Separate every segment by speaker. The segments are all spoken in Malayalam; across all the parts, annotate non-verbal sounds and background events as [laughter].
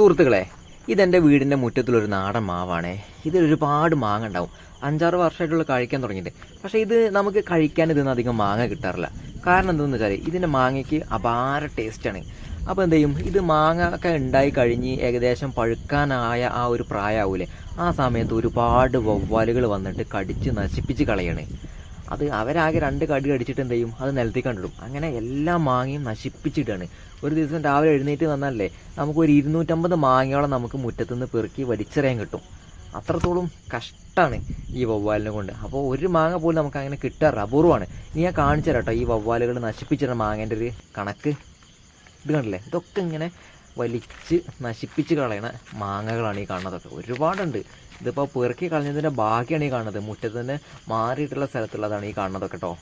Speaker 1: സുഹൃത്തുക്കളെ ഇതെന്റെ വീടിന്റെ മുറ്റത്തുള്ളൊരു നാടൻ മാവാണേ. ഇതിൽ ഒരുപാട് മാങ്ങ ഉണ്ടാവും. അഞ്ചാറ് വർഷമായിട്ടുള്ള കഴിക്കാൻ തുടങ്ങിയിട്ട്. പക്ഷേ ഇത് നമുക്ക് കഴിക്കാൻ ഇതൊന്നും അധികം മാങ്ങ കിട്ടാറില്ല. കാരണം എന്താണെന്ന് വെച്ചാൽ ഇതിന്റെ മാങ്ങയ്ക്ക് അപാര ടേസ്റ്റാണ് അപ്പോൾ എന്ത് ചെയ്യും? ഇത് മാങ്ങ ഒക്കെ ഉണ്ടായി കഴിഞ്ഞ് ഏകദേശം പഴുക്കാനായ ആ ഒരു പ്രായമാവൂലേ ആ സമയത്ത് ഒരുപാട് വവ്വാലുകൾ വന്നിട്ട് കടിച്ച് നശിപ്പിച്ച് കളയണേ. അത് അവരാകെ രണ്ട് കടി അടിച്ചിട്ട് എന്ത് ചെയ്യും? അത് നിലത്തേക്ക് കണ്ടിടും. അങ്ങനെ എല്ലാ മാങ്ങയും നശിപ്പിച്ചിട്ടാണ്. ഒരു ദിവസം രാവിലെ എഴുന്നേറ്റ് വന്നാലേ നമുക്ക് ഒരു ഇരുന്നൂറ്റമ്പത് മാങ്ങയോളം നമുക്ക് മുറ്റത്തുനിന്ന് പെറുക്കി വലിച്ചെറിയാൻ കിട്ടും. അത്രത്തോളം കഷ്ടമാണ് ഈ വവ്വാലിനെ കൊണ്ട്. അപ്പോൾ ഒരു മാങ്ങ പോലും നമുക്ക് അങ്ങനെ കിട്ടാറ് അപൂർവമാണ്. ഇനി ഞാൻ കാണിച്ചു തരാം കേട്ടോ ഈ വവ്വാലുകൾ നശിപ്പിച്ചിരുന്ന മാങ്ങേന്റെ ഒരു കണക്ക്. ഇത് കണ്ടില്ലേ? ഇതൊക്കെ ഇങ്ങനെ വലിച്ച് നശിപ്പിച്ച് കളയണ മാങ്ങകളാണ് ഈ കാണുന്നതൊക്കെ. ഒരുപാടുണ്ട്. ഇതിപ്പോൾ പെറുക്കി കളഞ്ഞതിന്റെ ബാക്കിയാണ് ഈ കാണുന്നത്. മുറ്റത്ത് തന്നെ മാറിയിട്ടുള്ള സ്ഥലത്തുള്ളതാണ് ഈ കാണുന്നതൊക്കെ കേട്ടോ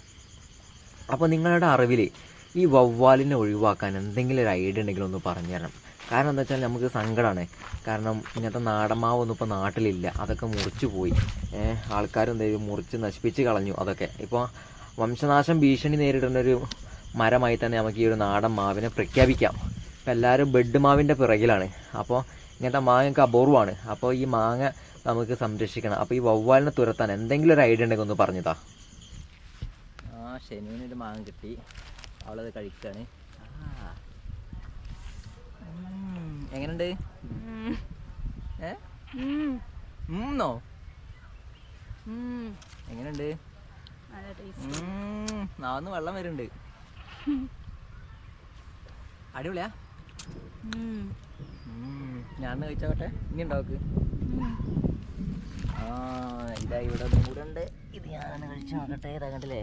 Speaker 1: അപ്പോൾ നിങ്ങളുടെ അറിവിൽ ഈ വവ്വാലിനെ ഒഴിവാക്കാൻ എന്തെങ്കിലും ഒരു ഐഡിയ ഉണ്ടെങ്കിൽ ഒന്ന് പറഞ്ഞു തരണം. കാരണം എന്താ വെച്ചാൽ നമുക്ക് സങ്കടമാണ് കാരണം ഇങ്ങനത്തെ നാടൻ മാവൊന്നും ഇപ്പോൾ നാട്ടിലില്ല. അതൊക്കെ മുറിച്ചു പോയി. ആൾക്കാരും ചെയ്യും? മുറിച്ച് നശിപ്പിച്ച് കളഞ്ഞു അതൊക്കെ. ഇപ്പോൾ വംശനാശം ഭീഷണി നേരിടുന്ന ഒരു മരമായി തന്നെ നമുക്ക് ഈ ഒരു നാടൻ മാവിനെ പ്രഖ്യാപിക്കാം. ഇപ്പം എല്ലാവരും ബെഡ് മാവിന്റെ പിറകിലാണ്. അപ്പോൾ ഇങ്ങനത്തെ മാങ്ങയൊക്കെ അപൂർവമാണ്. അപ്പോൾ ഈ മാങ്ങ നമുക്ക് സംരക്ഷിക്കണം. അപ്പോൾ ഈ വവ്വാലിനെ തുരത്താൻ എന്തെങ്കിലും ഒരു ഐഡിയ ഉണ്ടെങ്കിൽ ഒന്ന് പറഞ്ഞതാ. ആ ശനുവിനൊരു മാങ്ങ കിട്ടി. അവളത് കഴിക്കാണ്. എങ്ങനെയുണ്ട്? ഏന്നോ എങ്ങനെയുണ്ട്?
Speaker 2: നല്ല ടേസ്റ്റ്
Speaker 1: നാന്ന് വെള്ളം വരുന്നുണ്ട്. [laughs] അടിപൊളിയാ. ഞാൻ കഴിച്ചോട്ടെ ഇനി ഉണ്ടാക്ക് ആ ഇതാ ഇവിടെ നൂറുണ്ട്. ഇത് ഞാൻ കഴിച്ചു നോക്കട്ടെ. ഇതാ കണ്ടില്ലേ?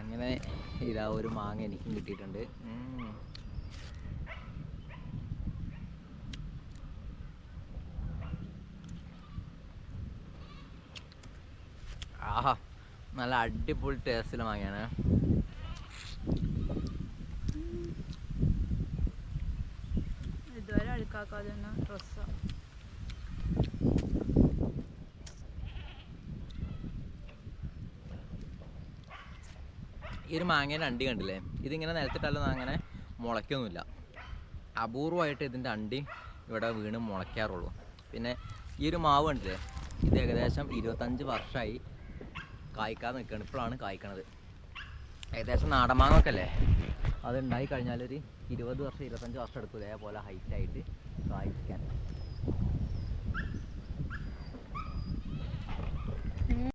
Speaker 1: അങ്ങനെ ഇതാ ഒരു മാങ്ങ എനിക്കും കിട്ടിയിട്ടുണ്ട്. ആഹാ നല്ല അടിപൊളി ടേസ്റ്റിൽ മാങ്ങയാണ്.
Speaker 2: അഴുക്കാക്കാതെ ഡ്രസ്സാണ്
Speaker 1: ഈ ഒരു മാങ്ങേന്റെ അണ്ടി കണ്ടില്ലേ? ഇതിങ്ങനെ നിലത്തിട്ടല്ലൊന്നും അങ്ങനെ മുളയ്ക്കൊന്നുമില്ല. അപൂർവമായിട്ട് ഇതിന്റെ അണ്ടി ഇവിടെ വീണ് മുളയ്ക്കാറുള്ളൂ. പിന്നെ ഈ ഒരു മാവ് കണ്ടില്ലേ? ഇത് ഏകദേശം ഇരുപത്തഞ്ച് വർഷമായി കായ്ക്കാതെ നിൽക്കുകയാണ് ഇപ്പോഴാണ് കായ്ക്കണത്. ഏകദേശം നാടൻ മാങ്ങൊക്കെ അല്ലേ? അത് ഉണ്ടായി കഴിഞ്ഞാൽ ഒരു ഇരുപത് വർഷം ഇരുപത്തഞ്ച് വർഷം എടുക്കും ഇതേപോലെ ഹൈറ്റായിട്ട് കായ്ക്കാൻ.